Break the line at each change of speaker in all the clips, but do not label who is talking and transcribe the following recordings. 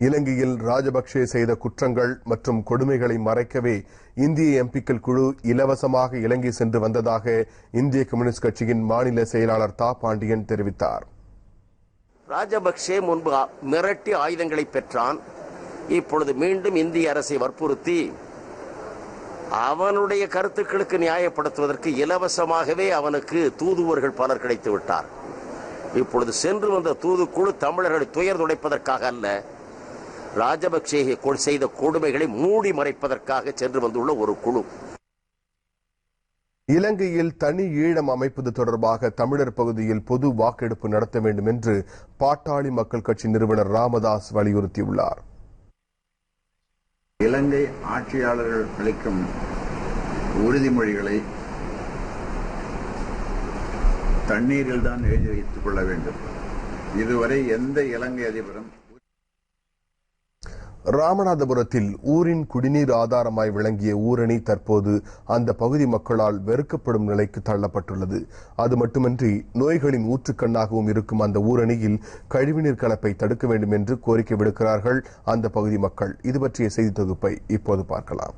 இலங்கையில் ராஜபக்சே செய்த குற்றங்கள் மற்றும் கொடுமைகளை மறைக்கவே இந்திய எம்பிக்கள் குழு இலவசமாக இலங்கை சென்று வந்ததாக இந்திய கம்யூனிஸ்ட் கட்சியின் மாநில செயலாளர் தா பாண்டியன் தெரிவித்தார்.
ராஜபக்சே முன்பு மிரட்டி ஆயுதங்களை பெற்றான். இப்பொழுது மீண்டும் இந்திய அரசை வற்புறுத்தி அவனுடைய கருத்துக்களுக்கு நியாயப்படுத்துவதற்கு இலவசமாகவே அவனுக்கு தூதுவர்கள் பலர் கிடைத்து விட்டார். இப்பொழுது சென்று வந்த தூதுக்குழு தமிழர்களை துயர் துடைப்பதற்காக அல்ல ராஜபக்சே செய்த கொடுமைகளை மூடி மறைப்பதற்காக சென்று வந்துள்ள ஒரு குழு.
இலங்கையில் தனி ஈழம் அமைப்பது தொடர்பாக தமிழர் பகுதியில் பொது வாக்கெடுப்பு நடத்த வேண்டும் என்று பாட்டாளி மக்கள் கட்சி நிறுவனர் ராமதாஸ் வலியுறுத்தியுள்ளார்.
இலங்கை ஆட்சியாளர்கள் அளிக்கும் உறுதிமொழிகளை தண்ணீரில் தான் எழுதி வைத்துக் கொள்ள வேண்டும். இதுவரை எந்த இலங்கை அதிபரும்
ராமநாதபுரத்தில் ஊரின் குடிநீர் ஆதாரமாய் விளங்கிய ஊரணி தற்போது அந்த பகுதி மக்களால் வெறுக்கப்படும் நிலைக்கு தள்ளப்பட்டுள்ளது. அது மட்டுமின்றி நோய்களின் ஊற்றுக்கண்ணாகவும் இருக்கும் அந்த ஊரணியில் கழிவுநீர் கலப்பை தடுக்க வேண்டும் என்று கோரிக்கை விடுக்கிறார்கள் அந்த பகுதி மக்கள். இது பற்றிய செய்தி தொகுப்பை இப்போது பார்க்கலாம்.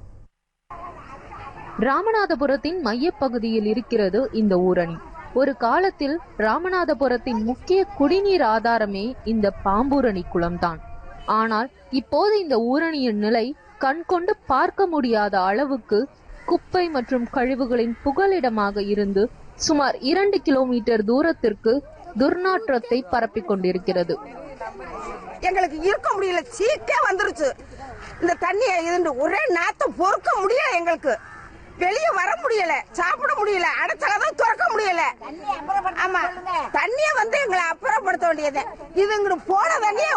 ராமநாதபுரத்தின் மையப்பகுதியில் இருக்கிறது இந்த ஊரணி. ஒரு காலத்தில் ராமநாதபுரத்தின் முக்கிய குடிநீர் ஆதாரமே இந்த பாம்பூரணி குளம்தான். ஆனால் இப்போது இந்த ஊரணியின் நிலை கண்கொண்டு பார்க்க முடியாத அளவுக்கு குப்பை மற்றும் கழிவுகளின் புகலிடமாக இருந்து சுமார் இரண்டு கிலோமீட்டர் தூரத்திற்கு துர்நாற்றத்தை பரப்பிக் கொண்டிருக்கிறது.
எங்களுக்கு இருக்க முடியல. சீக்கே வந்துருச்சு. இந்த தண்ணியை இது ஒரே நாத்தம் பொறுக்க முடியல எங்களுக்கு. வெளியே வர முடியல. சாப்பிட முடியல. அடைச்சாலதான் திறக்க முடியல. ஆமா. தண்ணிய வந்து எங்களை அப்புறப்படுத்த வேண்டியது. இது போன தண்ணிய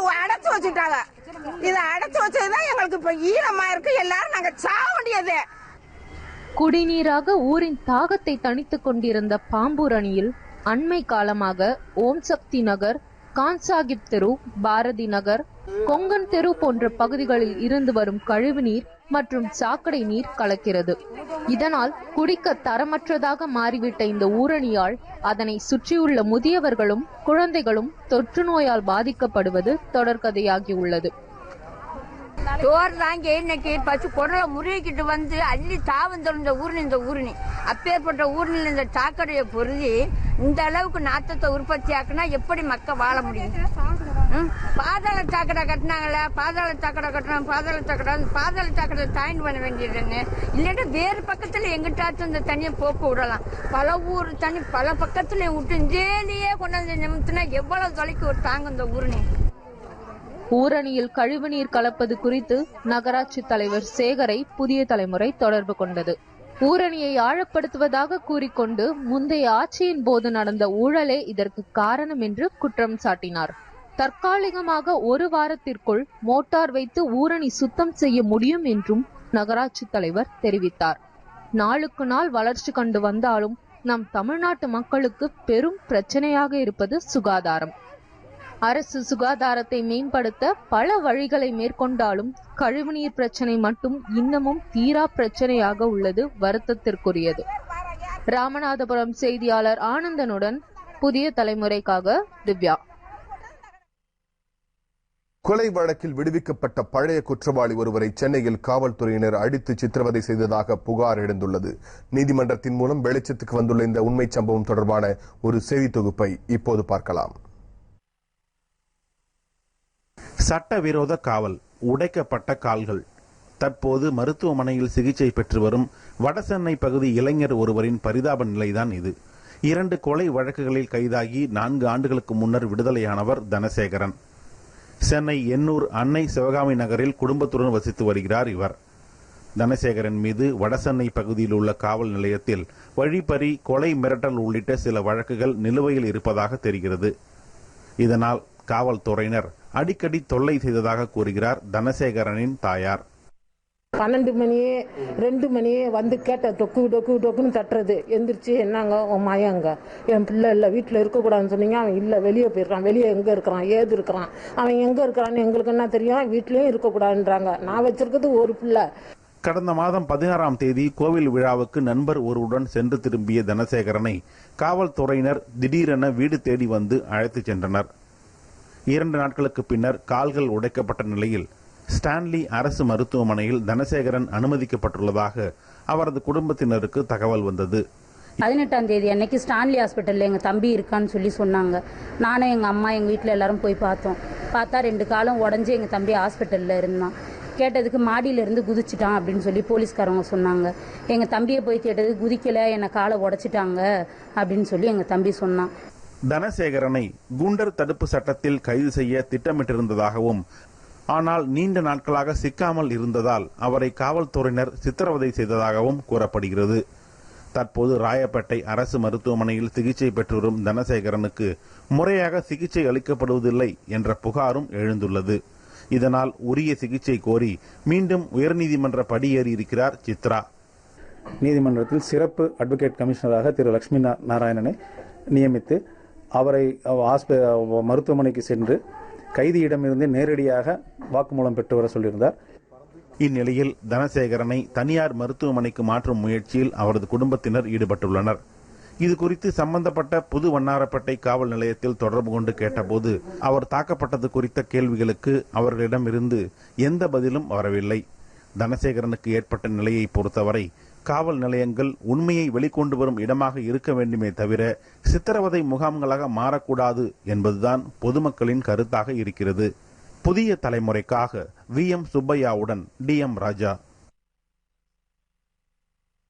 வச்சுட்டாங்க. இதை அடைச்சு வச்சதுதான் எங்களுக்கு இப்ப ஈரமா இருக்கு. எல்லாரும் நாங்க சாக வேண்டியது.
குடிநீராக ஊரின் தாகத்தை தணித்துக் கொண்டிருந்த பாம்பூர் அணியில் அண்மை காலமாக ஓம் சக்தி நகர் கான்சாகிப் தெரு பாரதி நகர் கொங்கன் தெரு போன்ற பகுதிகளில் இருந்து வரும் கழிவுநீர் மற்றும் சாக்கடை நீர் கலக்கிறது. இதனால் குடிக்க தரமற்றதாக மாறிவிட்ட இந்த ஊரணியால் அதனை சுற்றியுள்ள முதியவர்களும் குழந்தைகளும் தொற்று நோயால் பாதிக்கப்படுவது தொடர்கதையாகியுள்ளது
சோறு தாங்கி இன்னைக்கு பசு குடலை முருகிக்கிட்டு வந்து அள்ளி தாவந்தோம் இந்த ஊர்னி இந்த ஊர்னி அப்பேற்பட்ட ஊர்னில் இந்த சாக்கடையை பொருதி இந்த அளவுக்கு நாத்தத்தை உற்பத்தி ஆக்குனா எப்படி மக்கள் வாழ முடியும்? பாதாள சாக்கடை கட்டினாங்களே பாதாள சாக்கடை கட்டணும் பாதாள சாக்கடை பாதாள சாக்கடை தாயின் பண்ண வேண்டியதுன்னு. இல்லாட்டா வேறு பக்கத்துல எங்கிட்டாச்சும் இந்த தண்ணியை போக்கு விடலாம். பல ஊர் தண்ணி பல பக்கத்துல விட்டு இங்கேயே கொண்டாந்து நிமித்தினா எவ்வளவு தொலைக்கு ஒரு தாங்க இந்த ஊர்னி
ஊரணியில் கழிவுநீர் கலப்பது குறித்து நகராட்சி தலைவர் சேகரை புதிய தலைமுறை தொடர்பு கொண்டது. ஊரணியை ஆழப்படுத்துவதாக கூறிக்கொண்டு முந்தைய ஆட்சியின் போது நடந்த ஊழலே இதற்கு காரணம் என்று குற்றம் சாட்டினார். தற்காலிகமாக ஒரு வாரத்திற்குள் மோட்டார் வைத்து ஊரணி சுத்தம் செய்ய முடியும் என்றும் நகராட்சி தலைவர் தெரிவித்தார். நாளுக்கு நாள் வளர்ச்சி கண்டு வந்தாலும் நம் தமிழ்நாட்டு மக்களுக்கு பெரும் பிரச்சனையாக இருப்பது சுகாதாரம். அரசு சுகாதாரத்தை மேம்படுத்த பல வழிகளை மேற்கொண்டாலும் கழிவுநீர் பிரச்சனை மட்டும் இன்னமும் தீரா பிரச்சனையாக உள்ளது வருத்தத்திற்குரியது. ராமநாதபுரம் செய்தியாளர் ஆனந்தனுடன் புதிய தலைமுறைக்காக திவ்யா.
கொலை வழக்கில் விடுவிக்கப்பட்ட பழைய குற்றவாளி ஒருவரை சென்னையில் காவல்துறையினர் அடித்து சித்திரவதை செய்ததாக புகார் எழுந்துள்ளது. நீதிமன்றத்தின் மூலம் வெளிச்சத்துக்கு வந்துள்ள இந்த உண்மை சம்பவம் தொடர்பான ஒரு செய்தி தொகுப்பை இப்போது பார்க்கலாம்.
சட்டவிரோத காவல் உடைக்கப்பட்ட கால்கள். தற்போது மருத்துவமனையில் சிகிச்சை பெற்று வரும் வடசென்னை பகுதி இளைஞர் ஒருவரின் பரிதாப நிலைதான் இது. இரண்டு கொலை வழக்குகளில் கைதாகி நான்கு ஆண்டுகளுக்கு முன்னர் விடுதலையானவர் தனசேகரன். சென்னை எண்ணூர் அன்னை சிவகாமி நகரில் குடும்பத்துடன் வசித்து வருகிறார் இவர். தனசேகரன் மீது வடசென்னை பகுதியில் உள்ள காவல் நிலையத்தில் வழிப்பறி கொலை மிரட்டல் உள்ளிட்ட சில வழக்குகள் நிலுவையில் இருப்பதாக தெரிகிறது. இதனால் காவல்துறையினர் அடிக்கடி தொல்லை செய்ததாக கூறுகிறார் தனசேகரனின் தாயார்.
பன்னெண்டு மணியே ரெண்டு மணியே வந்து கேட்ட டொக்கு டொக்கு டொக்குன்னு தட்டுறது. எந்திரிச்சு என்னங்க உன் மயங்க? என் பிள்ளை இல்லை வீட்டில் இருக்கக்கூடாதுன்னு சொன்னீங்க. அவன் இல்லை வெளியே போயிருக்கான் வெளியே எங்கே இருக்கிறான்? ஏது இருக்கிறான்? அவன் எங்கே இருக்கிறான்னு எங்களுக்கு என்ன தெரியும்? வீட்லேயும் இருக்கக்கூடாதுன்றாங்க. நான் வச்சிருக்கிறது ஒரு பிள்ளை.
கடந்த மாதம் பதினாறாம் தேதி கோவில் விழாவுக்கு நண்பர் ஒருவருடன் சென்று திரும்பிய தனசேகரனை காவல்துறையினர் திடீரென வீடு தேடி வந்து அழைத்துச் சென்றனர். இரண்டு நாட்களுக்கு பின்னர் கால்கள் உடைக்கப்பட்ட நிலையில் ஸ்டான்லி அரசு மருத்துவமனையில் தனசேகரன் அனுமதிக்கப்பட்டுள்ளதாக அவரது குடும்பத்தினருக்கு தகவல் வந்தது.
பதினெட்டாம் தேதி அன்னைக்கு ஸ்டான்லி ஹாஸ்பிட்டலில் எங்கள் தம்பி இருக்கான்னு சொல்லி சொன்னாங்க. நானும் எங்கள் அம்மா எங்கள் வீட்டில் எல்லாரும் போய் பார்த்தோம். பார்த்தா ரெண்டு காலம் உடஞ்சி எங்கள் தம்பி ஹாஸ்பிட்டலில் இருந்தான். கேட்டதுக்கு மாடியிலேருந்து குதிச்சிட்டான் அப்படின்னு சொல்லி போலீஸ்காரவங்க சொன்னாங்க. எங்கள் தம்பியை போய் கேட்டது குதிக்கலை என்னை காலை உடச்சிட்டாங்க அப்படின்னு சொல்லி எங்கள் தம்பி சொன்னான்.
தனசேகரனை குண்டர் தடுப்பு சட்டத்தில் கைது செய்ய திட்டமிட்டிருந்ததாகவும் ஆனால் நீண்ட நாட்களாக சிக்காமல் இருந்ததால் அவரை காவல்துறையினர் சித்திரவதை செய்ததாகவும் கூறப்படுகிறது. தற்போது ராயப்பேட்டை அரசு மருத்துவமனையில் சிகிச்சை பெற்று வரும் தனசேகரனுக்கு முறையாக சிகிச்சை அளிக்கப்படுவதில்லை என்ற புகாரும் எழுந்துள்ளது. இதனால் உரிய சிகிச்சை கோரி மீண்டும் உயர்நீதிமன்ற படியேறி இருக்கிறார் சித்ரா.
நீதிமன்றத்தில் சிறப்பு அட்வொகேட் கமிஷனராக திரு லட்சுமி நாராயணனை நியமித்து அவரை ஆஸ்ப மருத்துவமனைக்கு சென்று கைதியிடமிருந்து நேரடியாக வாக்குமூலம் பெற்று வர சொல்லியிருந்தார்.
இந்நிலையில் தனசேகரனை தனியார் மருத்துவமனைக்கு மாற்றும் முயற்சியில் அவரது குடும்பத்தினர் ஈடுபட்டுள்ளனர். இது குறித்து சம்பந்தப்பட்ட புது வண்ணாரப்பேட்டை காவல் நிலையத்தில் தொடர்பு கொண்டு கேட்டபோது அவர் தாக்கப்பட்டது குறித்த கேள்விகளுக்கு அவர்களிடமிருந்து எந்த பதிலும் வரவில்லை. தனசேகரனுக்கு ஏற்பட்ட நிலையை பொறுத்தவரை காவல் நிலையங்கள் உண்மையை வெளிக்கொண்டு வரும் இடமாக இருக்க வேண்டுமே தவிர சித்திரவதை முகாம்களாக மாறக்கூடாது என்பதுதான் பொதுமக்களின் கருத்தாக இருக்கிறது. புதிய தலைமுறைக்காக வி. எம். சுப்பையாவுடன் டி. எம். ராஜா.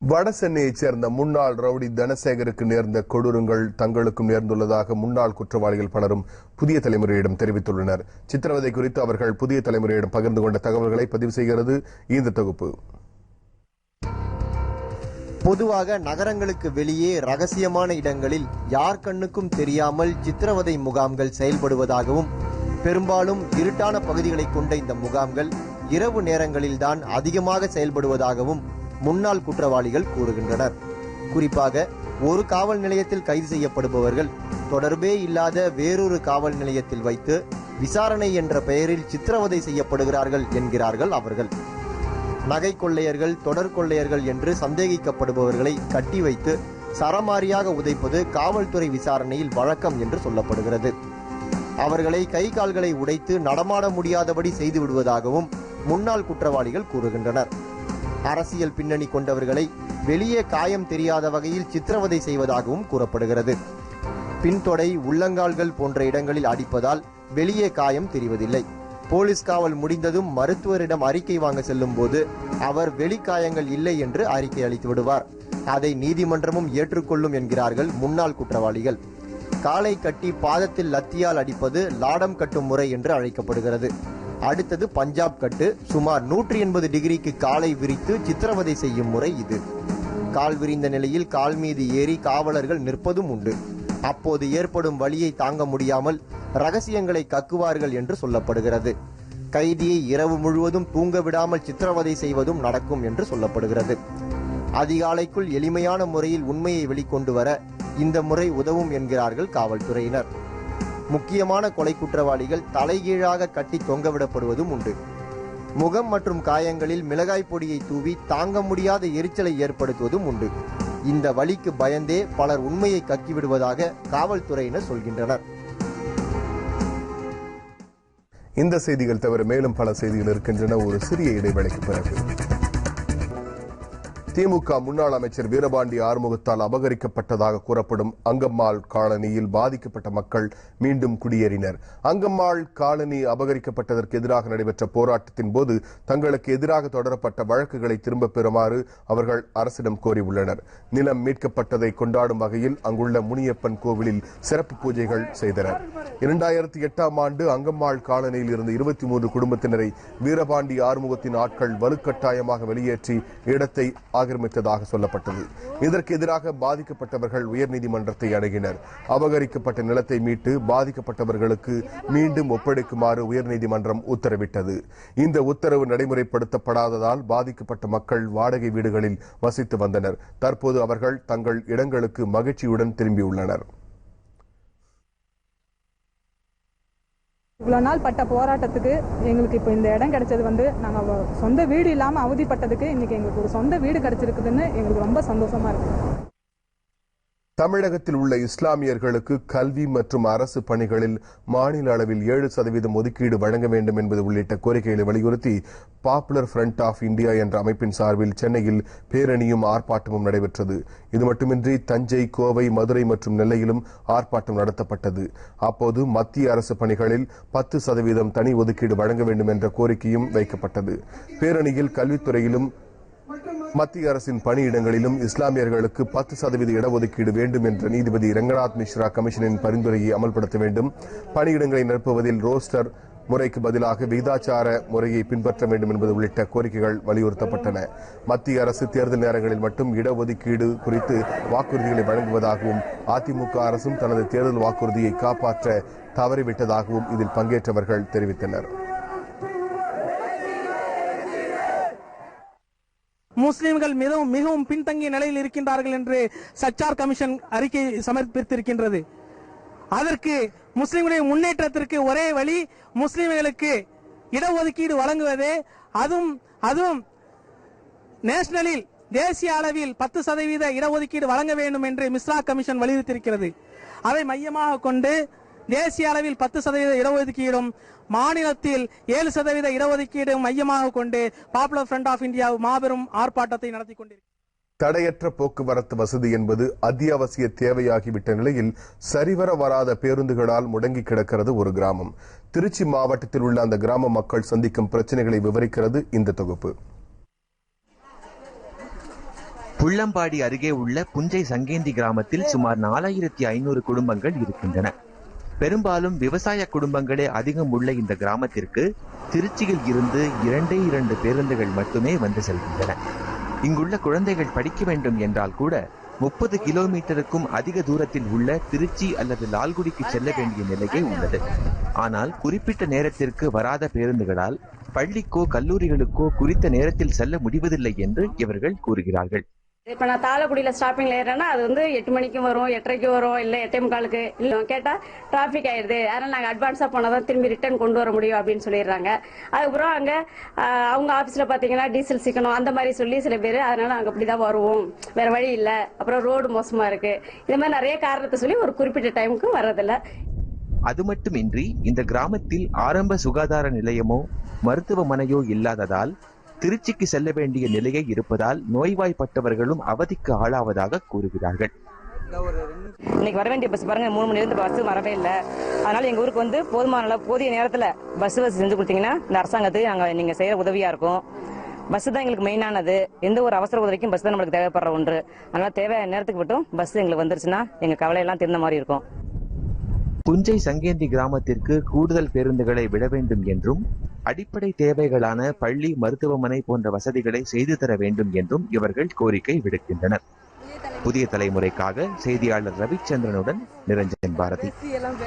வடசென்னையைச் சேர்ந்த முன்னாள் ரவுடி தனசேகருக்கு நேர்ந்த கொடூரங்கள் தங்களுக்கும் நேர்ந்துள்ளதாக முன்னாள் குற்றவாளிகள் பலரும் புதிய தலைமுறையிடம் தெரிவித்துள்ளனர். சித்திரவதை குறித்து அவர்கள் புதிய தலைமுறையிடம் பகிர்ந்து கொண்ட தகவல்களை பதிவு செய்கிறது இந்த தொகுப்பு.
பொதுவாக நகரங்களுக்கு வெளியே ரகசியமான இடங்களில் யார் கண்ணுக்கும் தெரியாமல் சித்திரவதை முகாம்கள் செயல்படுவதாகவும் பெரும்பாலும் இருட்டான பகுதிகளை கொண்ட இந்த முகாம்கள் இரவு நேரங்களில்தான் அதிகமாக செயல்படுவதாகவும் முன்னாள் குற்றவாளிகள் கூறுகின்றனர். குறிப்பாக ஒரு காவல் நிலையத்தில் கைது செய்யப்படுபவர்கள் தொடர்பே இல்லாத வேறொரு காவல் நிலையத்தில் வைத்து விசாரணை என்ற பெயரில் சித்திரவதை செய்யப்படுகிறார்கள் என்கிறார்கள் அவர்கள். நகை கொள்ளையர்கள் தொடர் கொள்ளையர்கள் என்று சந்தேகிக்கப்படுபவர்களை கட்டி வைத்து சரமாரியாக உதைப்பது காவல்துறை விசாரணையில் வழக்கம் என்று சொல்லப்படுகிறது. அவர்களை கை கால்களை உடைத்து நடமாட முடியாதபடி செய்து விடுவதாகவும் முன்னாள் குற்றவாளிகள் கூறுகின்றனர். அரசியல் பின்னணி கொண்டவர்களை வெளியே காயம் தெரியாத வகையில் சித்திரவதை செய்வதாகவும் கூறப்படுகிறது. பின்தொடை உள்ளங்கால்கள் போன்ற இடங்களில் அடிப்பதால் வெளியே காயம் தெரிவதில்லை. போலீஸ் காவல் முடிந்ததும் மருத்துவரிடம் அறிக்கை வாங்க செல்லும் போது அவர் வெளிக்காயங்கள் இல்லை என்று அறிக்கை அளித்து விடுவார். அதை நீதிமன்றமும் ஏற்றுக்கொள்ளும் என்கிறார்கள் முன்னாள் குற்றவாளிகள். காலை கட்டி பாதத்தில் லத்தியால் அடிப்பது லாடம் கட்டும் முறை என்று அழைக்கப்படுகிறது. அடுத்தது பஞ்சாப் கட்டு. சுமார் நூற்றி எண்பது டிகிரிக்கு காலை விரித்து சித்திரவதை செய்யும் முறை இது. கால் விரிந்த நிலையில் கால் மீது ஏறி காவலர்கள் நிற்பதும் உண்டு. அப்போது ஏற்படும் வழியை தாங்க முடியாமல் ரகசியங்களை கக்குவார்கள் என்று சொல்லப்படுகிறது. கைதியை இரவு முழுவதும் தூங்க விடாமல் சித்திரவதை செய்வதும் நடக்கும் என்று சொல்லப்படுகிறது. அதிகாலைக்குள் எளிமையான முறையில் உண்மையை வெளிக்கொண்டு வர இந்த முறை உதவும் என்கிறார்கள் காவல்துறையினர். முக்கியமான கொலை குற்றவாளிகள் தலைகீழாக கட்டி தொங்கவிடப்படுவதும் உண்டு. முகம் மற்றும் காயங்களில் மிளகாய் பொடியை தூவி தாங்க முடியாத எரிச்சலை ஏற்படுத்துவதும் உண்டு. இந்த வழிக்கு பயந்தே பலர் உண்மையை கக்கிவிடுவதாக காவல்துறையினர் சொல்கின்றனர்.
இந்த செய்திகள் தவிர மேலும் பல செய்திகள் இருக்கின்றன. ஒரு சிறிய இடைவெளிக்கு பிறகு. திமுக முன்னாள் அமைச்சர் வீரபாண்டி ஆறுமுகத்தால் அபகரிக்கப்பட்டதாக கூறப்படும் அங்கம்மாள் காலனியில் பாதிக்கப்பட்ட மக்கள் மீண்டும் குடியேறினர். அங்கம்மாள் காலனி அபகரிக்கப்பட்டதற்கு எதிராக நடைபெற்ற போராட்டத்தின் போது தங்களுக்கு எதிராக தொடரப்பட்ட வழக்குகளை திரும்பப் பெறுமாறு அவர்கள் அரசிடம் கோரியுள்ளனர். நிலம் மீட்கப்பட்டதை கொண்டாடும் வகையில் அங்குள்ள முனியப்பன் கோவிலில் சிறப்பு பூஜைகள் செய்தனர். இரண்டாயிரத்தி எட்டாம் ஆண்டு அங்கம்மாள் காலனியில் இருந்த இருபத்தி மூன்று குடும்பத்தினரை வீரபாண்டி ஆறுமுகத்தின் ஆட்கள் வலுக்கட்டாயமாக வெளியேற்றி இடத்தை ஆக்கிரமித்ததாக சொல்லப்பட்டது. இதற்கு எதிராக பாதிக்கப்பட்டவர்கள் உயர்நீதிமன்றத்தை அணுகினர். அபகரிக்கப்பட்ட நிலத்தை மீட்டு பாதிக்கப்பட்டவர்களுக்கு மீண்டும் ஒப்படைக்குமாறு உயர்நீதிமன்றம் உத்தரவிட்டது. இந்த உத்தரவு நடைமுறைப்படுத்தப்படாததால் பாதிக்கப்பட்ட மக்கள் வாடகை வீடுகளில் வசித்து வந்தனர். தற்போது அவர்கள் தங்கள் இடங்களுக்கு மகிழ்ச்சியுடன் திரும்பியுள்ளனர்.
இவ்வளோ நாள் பட்ட போராட்டத்துக்கு எங்களுக்கு இப்போ இந்த இடம் கிடைச்சது வந்து நாங்கள் சொந்த வீடு இல்லாமல் அவதிப்பட்டதுக்கு இன்னைக்கு எங்களுக்கு ஒரு சொந்த வீடு கிடைச்சிருக்குதுன்னு எங்களுக்கு ரொம்ப சந்தோஷமா இருக்கு.
தமிழகத்தில் உள்ள இஸ்லாமியர்களுக்கு கல்வி மற்றும் அரசு பணிகளில் மாநில அளவில் ஏழு சதவீதம் ஒதுக்கீடு வழங்க வேண்டும் என்பது உள்ளிட்ட கோரிக்கைகளை வலியுறுத்தி பாப்புலர் ஃப்ரண்ட் ஆஃப் இந்தியா என்ற அமைப்பின் சார்பில் சென்னையில் பேரணியும் ஆர்ப்பாட்டமும் நடைபெற்றது. இது மட்டுமின்றி தஞ்சை கோவை மதுரை மற்றும் நெல்லையிலும் ஆர்ப்பாட்டம் நடத்தப்பட்டது. அப்போது மத்திய அரசு பணிகளில் பத்து சதவீதம் தனி ஒதுக்கீடு வழங்க வேண்டும் என்ற கோரிக்கையும் வைக்கப்பட்டது. பேரணியில் கல்வித்துறையிலும் மத்திய அரசின் பணியிடங்களிலும் இஸ்லாமியர்களுக்கு பத்து சதவீத இடஒதுக்கீடு வேண்டும் என்ற நீதிபதி ரங்கநாத் மிஸ்ரா கமிஷனின் பரிந்துரையை அமல்படுத்த வேண்டும். பணியிடங்களை நிரப்புவதில் ரோஸ்டர் முறைக்கு பதிலாக விகிதாச்சார முறையை பின்பற்ற வேண்டும் என்பது உள்ளிட்ட கோரிக்கைகள் வலியுறுத்தப்பட்டன. மத்திய அரசு தேர்தல் நேரங்களில் மட்டும் இடஒதுக்கீடு குறித்து வாக்குறுதிகளை வழங்குவதாகவும் அதிமுக அரசும் தனது தேர்தல் வாக்குறுதியை காப்பாற்ற தவறிவிட்டதாகவும் இதில் பங்கேற்றவர்கள் தெரிவித்தனர்.
முஸ்லிம்கள் மிகவும் மிகவும் பின்தங்கிய நிலையில் இருக்கின்றார்கள் என்று சச்சார் கமிஷன் அறிக்கை சமர்ப்பித்திருக்கின்றது. அதற்கு முஸ்லிம்களுடைய முன்னேற்றத்திற்கு ஒரே வழி முஸ்லிம்களுக்கு இடஒதுக்கீடு வழங்குவதே. அதுவும் அதுவும் நேஷனலில் தேசிய அளவில் பத்து சதவீத இடஒதுக்கீடு வழங்க வேண்டும் என்று மிஸ்ரா கமிஷன் வலியுறுத்தியிருக்கிறது. அதை மையமாக கொண்டு தேசிய அளவில் பத்து சதவீத இடஒதுக்கீடும் மாநிலத்தில் ஏழு சதவீத இடஒதுக்கீடும் மையமாக கொண்டு பாப்புலர் ஃப்ரண்ட் ஆஃப் இந்தியா மாபெரும் ஆர்ப்பாட்டத்தை நடத்தி கொண்டிருக்கிறது
தடையற்ற போக்குவரத்து வசதி என்பது அத்தியாவசிய தேவையாகிவிட்ட நிலையில் சரிவர வராத பேருந்துகளால் முடங்கி கிடக்கிறது ஒரு கிராமம். திருச்சி மாவட்டத்தில் உள்ள அந்த கிராம மக்கள் சந்திக்கும் பிரச்சனைகளை விவரிக்கிறது இந்த தொகுப்பு.
புள்ளம்பாடி அருகே உள்ள புஞ்சை சங்கேந்தி கிராமத்தில் சுமார் நாலாயிரத்தி ஐநூறு குடும்பங்கள் இருக்கின்றன. பெரும்பாலும் விவசாய குடும்பங்களே அதிகம் உள்ள இந்த கிராமத்திற்கு திருச்சியில் இருந்து இரண்டே இரண்டு பேருந்துகள் மட்டுமே வந்து செல்கின்றன. இங்குள்ள குழந்தைகள் படிக்க வேண்டும் என்றால் கூட முப்பது கிலோமீட்டருக்கும் அதிக தூரத்தில் உள்ள திருச்சி அல்லது லால்குடிக்கு செல்ல வேண்டிய நிலையே உள்ளது. ஆனால் குறிப்பிட்ட நேரத்திற்கு வராத பேருந்துகளால் பள்ளிக்கோ கல்லூரிகளுக்கோ குறித்த நேரத்தில் செல்ல முடிவதில்லை என்று இவர்கள் கூறுகிறார்கள்.
இப்ப நான் தாளக்குடியில ஸ்டாப்பிங்ல ஏறேன்னா அது வந்து எட்டு மணிக்கும் வரும் எட்டரைக்கு வரும் இல்ல எட்டே முக்காலுக்கு. இல்ல கேட்டா டிராபிக் ஆயிருது. அதனால நாங்க அட்வான்ஸா போனாதான் திரும்பி ரிட்டர்ன் கொண்டு வர முடியும் அப்படின்னு சொல்லிடுறாங்க. அதுக்கப்புறம் அங்க அவங்க ஆபீஸ்ல பாத்தீங்கன்னா டீசல் சிக்கணும் அந்த மாதிரி சொல்லி சில பேர் அதனால நாங்க அப்படிதான் வருவோம். வேற வழி இல்ல. அப்புறம் ரோடு மோசமா இருக்கு. இந்த மாதிரி நிறைய காரணத்தை சொல்லி ஒரு குறிப்பிட்ட டைமுக்கு வர்றதில்ல.
அது மட்டுமின்றி இந்த கிராமத்தில் ஆரம்ப சுகாதார நிலையமோ மருத்துவமனையோ இல்லாததால் திருச்சிக்கு செல்ல வேண்டிய நிலையை இருப்பதால் நோய்வாய்ப்பட்டவர்களும் அவதிக்கு ஆளாவதாக கூறுகிறார்கள்.
இன்னைக்கு வர வேண்டிய பஸ் பாருங்க மூணு மணி இருந்து பஸ் வரவே இல்லை. அதனால எங்க ஊருக்கு வந்து போதுமான அளவு போதிய நேரத்துல பஸ் வசதி செஞ்சு கொடுத்தீங்கன்னா இந்த அரசாங்கத்துக்கு நாங்க நீங்க செய்யற உதவியா இருக்கும். பஸ் தான் எங்களுக்கு மெயினானது எந்த ஒரு அவசர உதவிக்கும் பஸ் தான் நம்மளுக்கு தேவைப்படுற ஒன்று. அதனால தேவையான நேரத்துக்கு மட்டும் பஸ் எங்களுக்கு வந்துருச்சுன்னா எங்க கவலையெல்லாம் தெரிந்த மாதிரி இருக்கும்.
புஞ்சை சங்கேந்தி கிராமத்திற்கு கூடுதல் பேருந்துகளை விட வேண்டும் என்றும் அடிப்படை தேவைகளான பள்ளி மருத்துவமனை போன்ற வசதிகளை செய்து தர வேண்டும் என்றும் இவர்கள் கோரிக்கை விடுக்கின்றனர். புதிய தலைமுறைக்காக செய்தியாளர் ரவிச்சந்திரனுடன் நிரஞ்சன் பாரதி.
எல்லாம்